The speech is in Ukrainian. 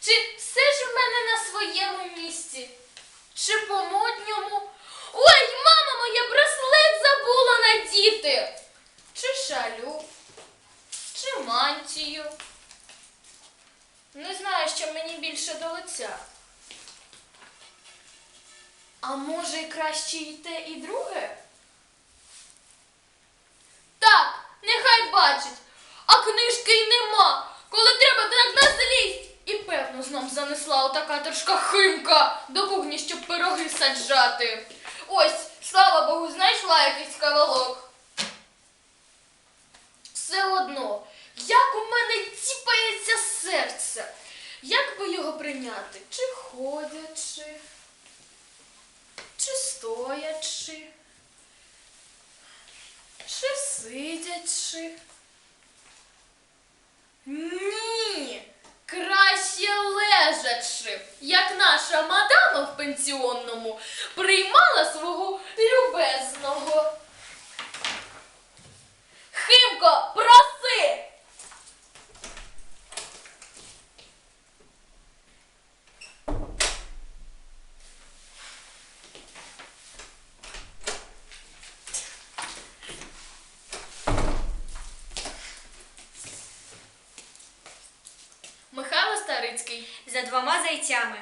Чи все ж в мене на своєму місці? Чи по модньому? Ой, мама моя браслет забула надіти. Чи шалю, чи мантію. Не знаю, що мені більше до лиця. А може краще і те, і друге? Так, нехай бачить, а книжки й нема. Коли треба. І знов занесла отака трошка химка до кухні, щоб пироги саджати. Ось, слава Богу, знайшла якийсь кавалок. Все одно, як у мене тіпається серце. Як би його прийняти? Чи ходячи, чи стоячи, чи сидячи? Ні, краще лежачи, як наша мадама в пенсіонному приймала свого любезного. Химко, Старицький. За двома зайцями.